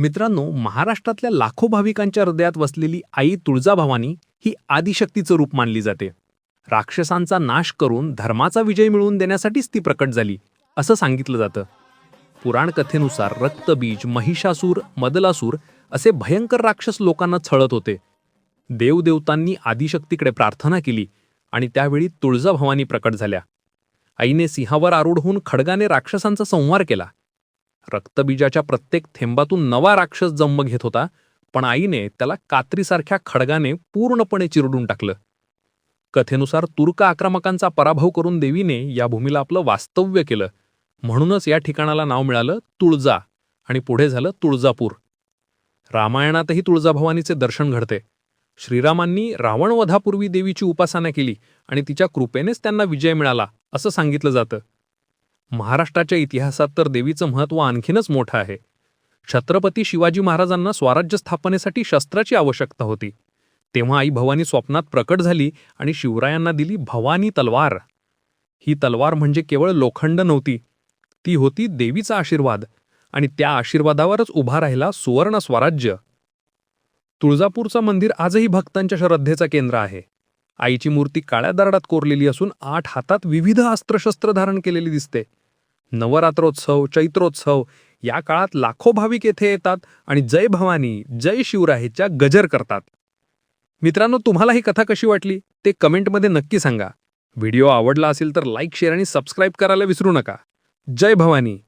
मित्रांनो महाराष्ट्रातल्या लाखो भाविकांच्या हृदयात वसलेली आई तुळजाभवानी ही आदिशक्तीचं रूप मानली जाते. राक्षसांचा नाश करून धर्माचा विजय मिळवून देण्यासाठीच ती प्रकट झाली असं सांगितलं जातं. पुराण कथेनुसार रक्तबीज महिषासूर मदलासूर असे भयंकर राक्षस लोकांना छळत होते. देवदेवतांनी आदिशक्तीकडे प्रार्थना केली आणि त्यावेळी तुळजाभवानी प्रकट झाल्या. आईने सिंहावर आरूढ होऊन खडगाने राक्षसांचा संहार केला. रक्तबीजाच्या प्रत्येक थेंबातून नवा राक्षस जन्म घेत होता पण आईने त्याला कात्रीसारख्या खडगाने पूर्णपणे चिरडून टाकलं. कथेनुसार तुर्क आक्रमकांचा पराभव करून देवीने या भूमीला आपलं वास्तव्य केलं. म्हणूनच या ठिकाणाला नाव मिळालं तुळजा आणि पुढे झालं तुळजापूर. रामायणातही तुळजाभवानीचे दर्शन घडते. श्रीरामांनी रावणवधापूर्वी देवीची उपासना केली आणि तिच्या कृपेनेच त्यांना विजय मिळाला असं सांगितलं जातं. महाराष्ट्राच्या इतिहासात तर देवीचं महत्त्व आणखीनच मोठं आहे. छत्रपती शिवाजी महाराजांना स्वराज्य स्थापनेसाठी शस्त्राची आवश्यकता होती. तेव्हा आई भवानी स्वप्नात प्रकट झाली आणि शिवरायांना दिली भवानी तलवार. ही तलवार म्हणजे केवळ लोखंड नव्हती ती होती देवीचा आशीर्वाद आणि त्या आशीर्वादावरच उभा राहिला सुवर्ण स्वराज्य. तुळजापूरचं मंदिर आजही भक्तांच्या श्रद्धेचं केंद्र आहे. आईची मूर्ती काळ्या दरडात कोरलेली असून आठ हातात विविध अस्त्रशस्त्र धारण केलेली दिसते. नवरात्रोत्सव चैत्रोत्सव या काळात लाखो भाविक येथे येतात आणि जय भवानी जय शिवराहेच्या गजर करतात. मित्रांनो तुम्हाला ही कथा कशी वाटली ते कमेंटमध्ये नक्की सांगा. व्हिडिओ आवडला असेल तर लाईक शेअर आणि सबस्क्राईब करायला विसरू नका. जय भवानी.